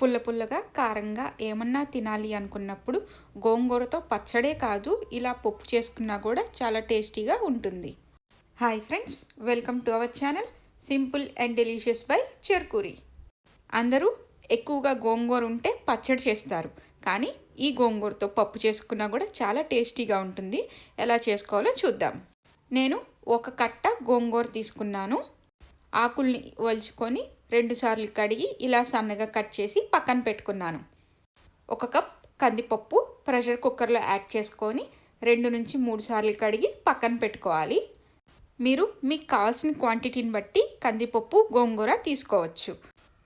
పుల్ల పుల్లగా కారంగా ఏమన్నా తినాలి అనుకున్నప్పుడు గోంగూరతో పచ్చడే కాదు ఇలా పప్పు చేసుకున్నా కూడా చాలా టేస్టీగా ఉంటుంది. Hi friends welcome to our channel simple and delicious by Cherkuri. అందరూ ఎక్కువగా గోంగూర ఉంటే పచ్చడి చేస్తారు కానీ ఈ గోంగూరతో పప్పు చేసుకున్నా కూడా చాలా టేస్టీగా ఉంటుంది. ఎలా చేసుకోవాలో చూద్దాం. నేను ఒక కట్ట గోంగూర తీసుకున్నాను. ఆకుల్ని వలుచుకొని రెండుసార్లు కడిగి ఇలా సన్నగా కట్ చేసి పక్కన పెట్టుకున్నాను. ఒక కప్ కందిపప్పు ప్రెషర్ కుక్కర్లో యాడ్ చేసుకొని రెండు నుంచి మూడు సార్లు కడిగి పక్కన పెట్టుకోవాలి. మీరు మీకు కావాల్సిన క్వాంటిటీని బట్టి కందిపప్పు గోంగూర తీసుకోవచ్చు.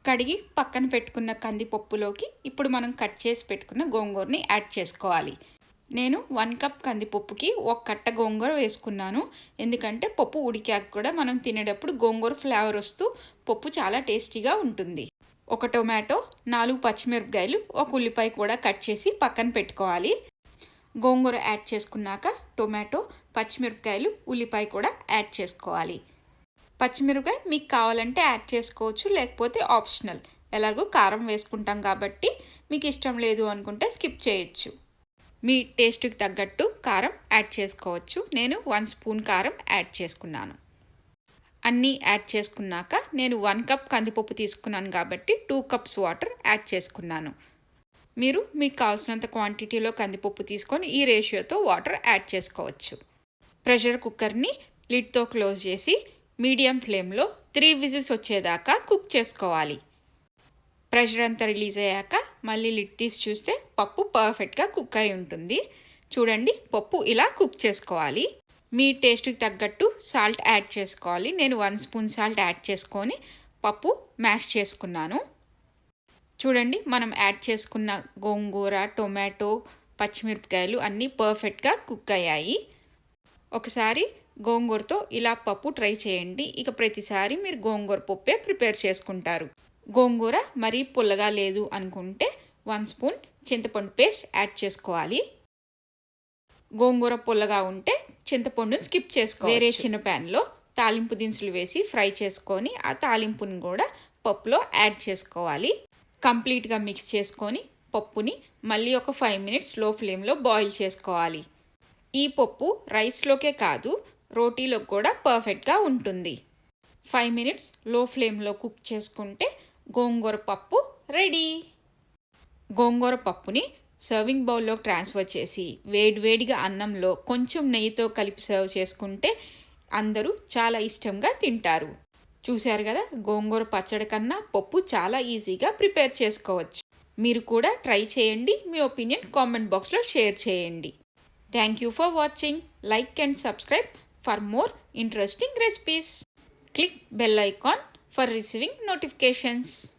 కడిగి పక్కన పెట్టుకున్న కందిపప్పులోకి ఇప్పుడు మనం కట్ చేసి పెట్టుకున్న గోంగూరని యాడ్ చేసుకోవాలి. నేను వన్ కప్ కందిపప్పుకి ఒక కట్ట గోంగూర వేసుకున్నాను. ఎందుకంటే పప్పు ఉడికాక కూడా మనం తినేటప్పుడు గోంగూర ఫ్లేవర్ వస్తూ పప్పు చాలా టేస్టీగా ఉంటుంది. ఒక టొమాటో నాలుగు పచ్చిమిరపకాయలు ఒక ఉల్లిపాయ కూడా కట్ చేసి పక్కన పెట్టుకోవాలి. గోంగూర యాడ్ చేసుకున్నాక టొమాటో పచ్చిమిరపకాయలు ఉల్లిపాయ కూడా యాడ్ చేసుకోవాలి. పచ్చిమిరపకాయ మీకు కావాలంటే యాడ్ చేసుకోవచ్చు లేకపోతే ఆప్షనల్. ఎలాగో కారం వేసుకుంటాం కాబట్టి మీకు ఇష్టం లేదు అనుకుంటే స్కిప్ చేయొచ్చు. మీ టేస్ట్కి తగ్గట్టు కారం యాడ్ చేసుకోవచ్చు. నేను వన్ స్పూన్ కారం యాడ్ చేసుకున్నాను. అన్నీ యాడ్ చేసుకున్నాక నేను వన్ కప్ కందిపప్పు తీసుకున్నాను కాబట్టి టూ కప్స్ వాటర్ యాడ్ చేసుకున్నాను. మీరు మీకు కావాల్సినంత క్వాంటిటీలో కందిపప్పు తీసుకొని ఈ రేషియోతో వాటర్ యాడ్ చేసుకోవచ్చు. ప్రెషర్ కుక్కర్ని లిడ్తో క్లోజ్ చేసి మీడియం ఫ్లేమ్లో త్రీ విజిల్స్ వచ్చేదాకా కుక్ చేసుకోవాలి. ప్రెషర్ అంతా రిలీజ్ అయ్యాక మళ్ళీ లిడ్ తీసి చూస్తే పప్పు పర్ఫెక్ట్గా కుక్ అయి ఉంటుంది. చూడండి పప్పు ఇలా కుక్ చేసుకోవాలి. మీ టేస్ట్కి తగ్గట్టు సాల్ట్ యాడ్ చేసుకోవాలి. నేను వన్ స్పూన్ సాల్ట్ యాడ్ చేసుకొని పప్పు మ్యాష్ చేసుకున్నాను. చూడండి మనం యాడ్ చేసుకున్న గోంగూర టొమాటో పచ్చిమిరపకాయలు అన్నీ పర్ఫెక్ట్గా కుక్ అయ్యాయి. ఒకసారి గోంగూరతో ఇలా పప్పు ట్రై చేయండి. ఇక ప్రతిసారి మీరు గోంగూర పప్పే ప్రిపేర్ చేసుకుంటారు. గోంగూర మరీ పుల్లగా లేదు అనుకుంటే వన్ స్పూన్ చింతపండు పేస్ట్ యాడ్ చేసుకోవాలి. గోంగూర పుల్లగా ఉంటే చింతపండుని స్కిప్ చేసుకో వేరే చిన్న ప్యాన్లో తాలింపు దినుసులు వేసి ఫ్రై చేసుకొని ఆ తాలింపుని కూడా పప్పులో యాడ్ చేసుకోవాలి. కంప్లీట్గా మిక్స్ చేసుకొని పప్పుని మళ్ళీ ఒక ఫైవ్ మినిట్స్లో ఫ్లేమ్లో బాయిల్ చేసుకోవాలి. ఈ పప్పు రైస్లోకే కాదు రోటీలో కూడా పర్ఫెక్ట్గా ఉంటుంది. ఫైవ్ మినిట్స్లో ఫ్లేమ్లో కుక్ చేసుకుంటే గోంగూర పప్పు రెడీ. గోంగూర పప్పుని సర్వింగ్ బౌల్లో ట్రాన్స్ఫర్ చేసి వేడివేడిగా అన్నంలో కొంచెం నెయ్యితో కలిపి సర్వ్ చేసుకుంటే అందరూ చాలా ఇష్టంగా తింటారు. చూశారు కదా? గోంగూర పచ్చడి కన్నా పప్పు చాలా ఈజీగా ప్రిపేర్ చేసుకోవచ్చు. మీరు కూడా ట్రై చేయండి. మీ ఒపీనియన్ కామెంట్ బాక్స్లో షేర్ చేయండి. Thank you for watching. Like and subscribe for more interesting recipes. Click bell icon for receiving notifications.